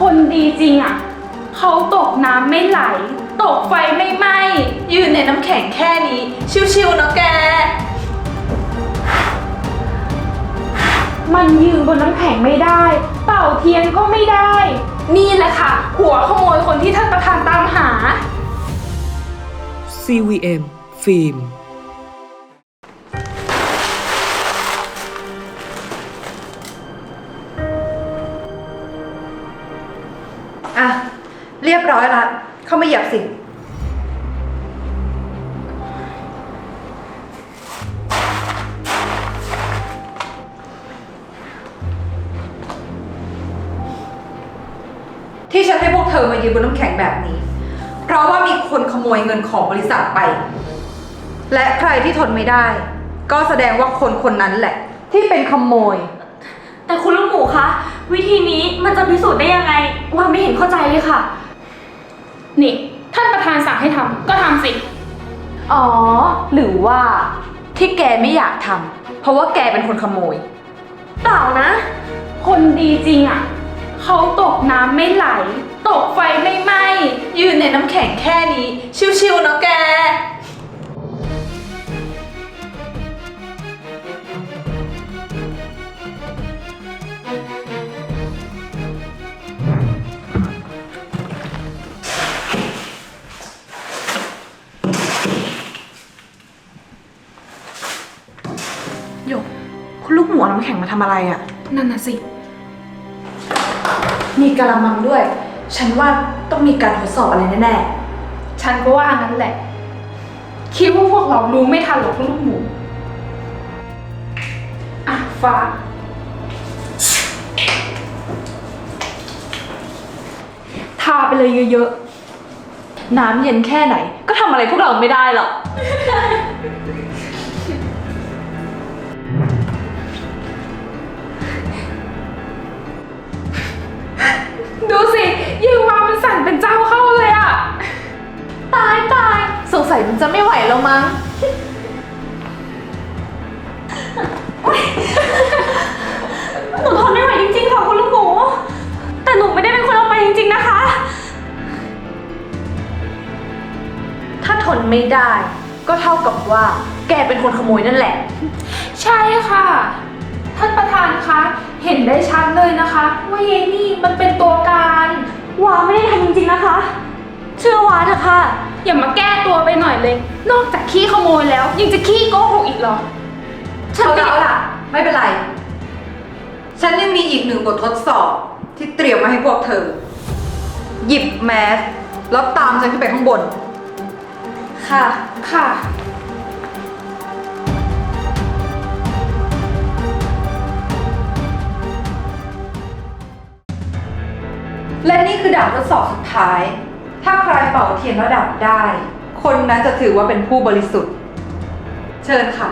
คนดีจริงอะ เขาตกน้ำไม่ไหล ตกไฟไม่ไหม้ยืนในน้ำแข็งแค่นี้ ชิวๆเนาะแก มันยืนบนน้ำแข็งไม่ได้ เป่าเทียนก็ไม่ได้ นี่แหละค่ะ หัวขโมยคนที่ท่านประธานตามหา CVM ฟิล์ม อะ เรียบร้อยละ เข้ามาเหยียบสิ ที่ฉันให้พวกเธอมายืนบนน้ำแข็งแบบนี้ เพราะว่ามีคนขโมยเงินของบริษัทไป และใครที่ทนไม่ได้ ก็แสดงว่าคนคนนั้นแหละ ที่เป็นขโมย แต่คุณลูกหมูคะ วิธีนี้มันจะพิสูจน์ได้ยังไงว่าไม่เห็นเข้าใจเลยค่ะ นี่ ท่านประธานสั่งให้ทำก็ทำสิ อ๋อ หรือว่าที่แกไม่อยากทำเพราะว่าแกเป็นคนขโมย เปล่านะ คนดีจริงอะ เขาตกน้ำไม่ไหล ตกไฟไม่ไหม้ ยืนในน้ำแข็งแค่นี้ ชิวๆเนาะแก น้ำแข็งมาทำอะไรอะ่ะ นั่นน่ะสิ มีกระมังด้วย ฉันว่าต้องมีการทดสอบอะไรแน่ฉันก็ว่างั้นแหละ คิดว่าพวกเรารู้ไม่ทันหรอกคุณลูกหมูอะฟ้า ทาไปเลยเยอะๆ น้ำเย็นแค่ไหน ก็ทำอะไรพวกเราไม่ได้หรอก ดูสิยืนวางมันสั่นเป็นเจ้าเข้าเลยอะตายตายสงสัยมันจะไม่ไหวแล้วมั้ง หนูทนไม่ไหวจริงๆค่ะคุณลูกหมู แต่หนูไม่ได้เป็นคนเอาไปจริงๆนะคะ ถ้าทนไม่ได้ ก็เท่ากับว่า แกเป็นคนขโมยนั่นแหละ ใช่ค่ะ ท่านประธานคะ เห็นได้ชัดเลยนะคะ ว่าเยนี่มันเป็นตัวการ วาไม่ได้ทำจริงๆนะคะ เชื่อวาเถอะค่ะ อย่ามาแก้ตัวไปหน่อยเลย นอกจากขี้ขโมยแล้ว ยังจะขี้โกหกอีกเหรอ ฉันเอาละไม่เป็นไร ฉันยังมีอีกหนึ่งบททดสอบที่เตรียมมาให้พวกเธอ หยิบแมสแล้วตามฉันขึ้นไปข้างบน ค่ะ ค่ะ และนี่คือด่านทดสอบสุดท้าย ถ้าใครเป่าเทียนระดับได้ คนนั้นจะถือว่าเป็นผู้บริสุทธิ์ เชิญค่ะ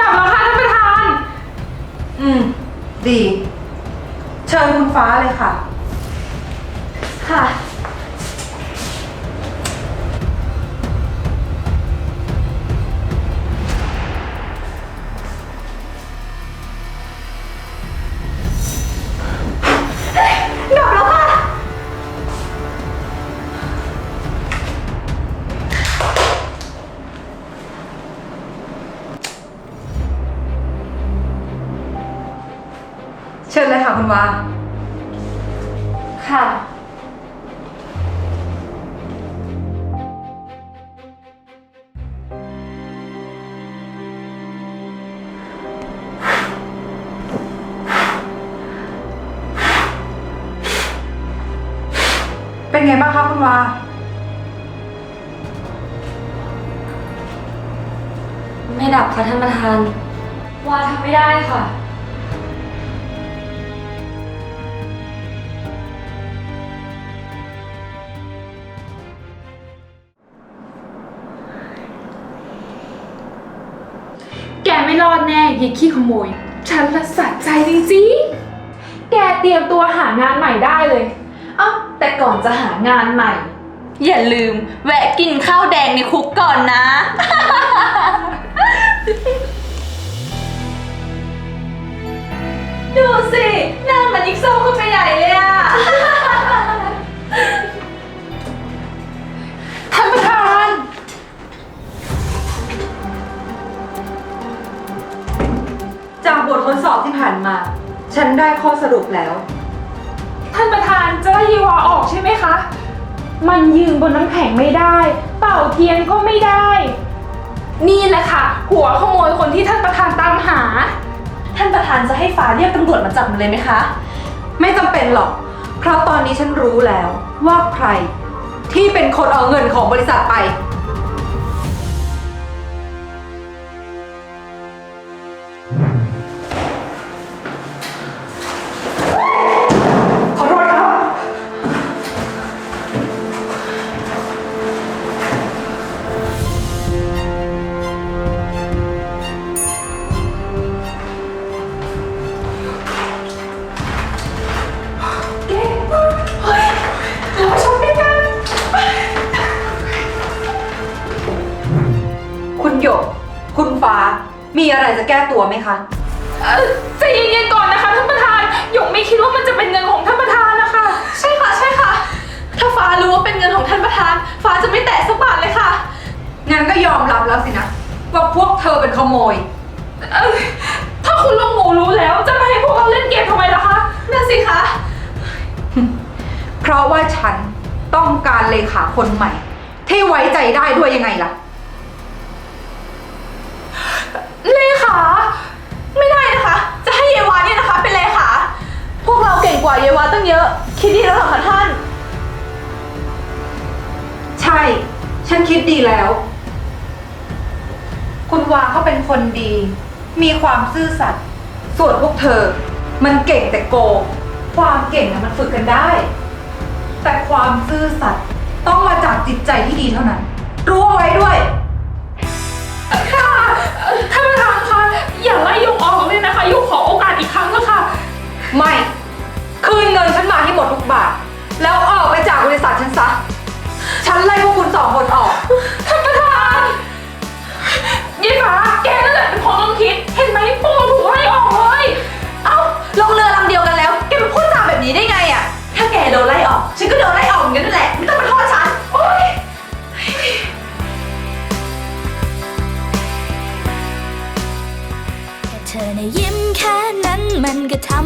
ดับแล้วค่ะท่านประธาน อืม ดี เชิญคุณฟ้าเลยค่ะ ค่ะ เชิญเลยค่ะคุณวา ค่ะ เป็นไงบ้างคะคุณวา ไม่ดับค่ะท่านประธาน วาทำไม่ได้ค่ะ ดแน่ยีขี้ขโมย ฉันละสัใจจริงๆ แกเตรียมตัวหางานใหม่ได้เลย เอ้าแต่ก่อนจะหางานใหม่ อย่าลืมแวะกินข้าวแดงในคุกก่อนนะ ดูสิหน้ามันยิ่งโซขึ้นไปใหญ่เลยอะ ผ่านมา ฉันได้ข้อสรุปแล้ว ท่านประธานจะไล่ยีวาออกใช่ไหมคะ มันยืนบนน้ำแข็งไม่ได้ เป่าเทียนก็ไม่ได้ นี่แหละค่ะ หัวขโมยคนที่ท่านประธานตามหา ท่านประธานจะให้ฟ้าเรียกตำรวจมาจับมันเลยไหมคะ ไม่จำเป็นหรอก เพราะตอนนี้ฉันรู้แล้วว่าใครที่เป็นคนเอาเงินของบริษัทไป มีอะไรจะแก้ตัวไหมคะ เอ่อใจเย็นๆก่อนนะคะท่านประธาน หยกไม่คิดว่ามันจะเป็นเงินของท่านประธานนะคะ ใช่ค่ะใช่ค่ะ ถ้าฟ้ารู้ว่าเป็นเงินของท่านประธาน ฟ้าจะไม่แตะสักบาทเลยค่ะ งั้นก็ยอมรับแล้วสินะ ว่าพวกเธอเป็นขโมย เอ้ยถ้าคุณลุงหมูรู้แล้วจะมาให้พวกเราเล่นเกมทำไมล่ะคะนั่นสิคะ เพราะว่าฉันต้องการเลขาคนใหม่ ที่ไว้ใจได้ด้วยยังไงล่ะ เล ขาไม่ได้นะคะ จะให้เยวาเนี่ยนะคะเป็นเลขาพวกเราเก่งกว่าเยวาตั้งเยอะ คิดดีแล้วเหรอคะท่าน ใช่ ฉันคิดดีแล้ว คุณวาเขาเป็นคนดี มีความซื่อสัตย์ส่วนพวกเธอ มันเก่งแต่โกงความเก่งนะมันฝึกกันได้ แต่ความซื่อสัตย์ต้องมาจากจิตใจที่ดีเท่านั้น รู้เอาไว้ด้วย เลยนะคะยูขอโอกาสอีกครั้งนะค่ะ ไม่ คืนเงินฉันมาให้หมดทุกบาท แล้วออกไปจากบริษัทฉันซะ